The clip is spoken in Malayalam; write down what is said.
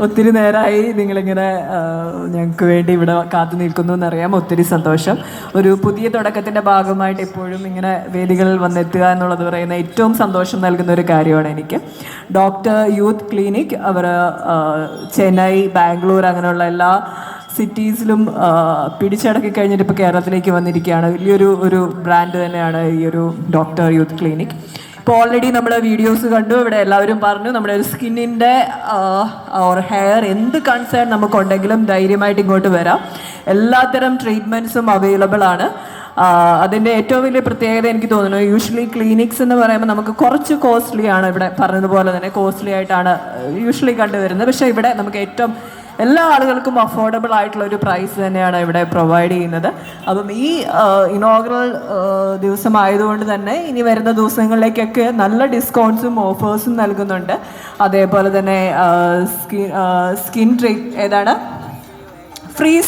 ഒത്തിരി നേരമായി നിങ്ങളിങ്ങനെ ഞങ്ങൾക്ക് വേണ്ടി ഇവിടെ കാത്തു നിൽക്കുന്നു എന്നറിയാം. ഒത്തിരി സന്തോഷം. ഒരു പുതിയ തുടക്കത്തിന്റെ ഭാഗമായിട്ട് എപ്പോഴും ഇങ്ങനെ വേദികളിൽ വന്നെത്തുക എന്നുള്ളത് പറയുന്ന ഏറ്റവും സന്തോഷം നൽകുന്ന ഒരു കാര്യമാണ് എനിക്ക്. ഡോക്ടർ യൂത്ത് ക്ലിനിക് അവർ ചെന്നൈ ബാംഗ്ലൂർ അങ്ങനെയുള്ള എല്ലാ സിറ്റീസിലും പിടിച്ചടക്കി കഴിഞ്ഞിട്ട് ഇപ്പോൾ കേരളത്തിലേക്ക് വന്നിരിക്കുകയാണ്. വലിയൊരു ഒരു ബ്രാൻഡ് തന്നെയാണ് ഈ ഒരു ഡോക്ടർ യൂത്ത് ക്ലിനിക്. ഇപ്പോൾ ഓൾറെഡി നമ്മൾ വീഡിയോസ് കണ്ടു. ഇവിടെ എല്ലാവരും പറഞ്ഞു നമ്മുടെ ഒരു സ്കിന്നിന്റെ ഓർ ഹെയർ എന്ത് കൺസേൺ നമുക്കുണ്ടെങ്കിലും ധൈര്യമായിട്ട് ഇങ്ങോട്ട് വരാം. എല്ലാത്തരം ട്രീറ്റ്മെന്റ്സും അവൈലബിൾ ആണ്. അതിന്റെ ഏറ്റവും വലിയ പ്രത്യേകത എനിക്ക് തോന്നുന്നു യൂഷ്വലി ക്ലിനിക്സ് എന്ന് പറയുമ്പോൾ നമുക്ക് കുറച്ച് കോസ്റ്റ്ലി ആണ് ഇവിടെ പറഞ്ഞതുപോലെ തന്നെ കോസ്റ്റ്ലി ആയിട്ടാണ് യൂഷ്വലി കണ്ടുവരുന്നത്. പക്ഷേ ഇവിടെ നമുക്ക് ഏറ്റവും എല്ലാ ആളുകൾക്കും അഫോർഡബിൾ ആയിട്ടുള്ള ഒരു പ്രൈസ് തന്നെയാണ് ഇവിടെ പ്രൊവൈഡ് ചെയ്യുന്നത്. അപ്പം ഈ ഇനോഗ്രൽ ദിവസമായതുകൊണ്ട് തന്നെ ഇനി വരുന്ന ദിവസങ്ങളിലേക്കൊക്കെ നല്ല ഡിസ്കൗണ്ട്സും ഓഫേഴ്സും നൽകുന്നുണ്ട്. അതേപോലെ തന്നെ സ്കിൻ സ്കിൻ ട്രീറ്റ് ഏതാണ്? ഫ്രീ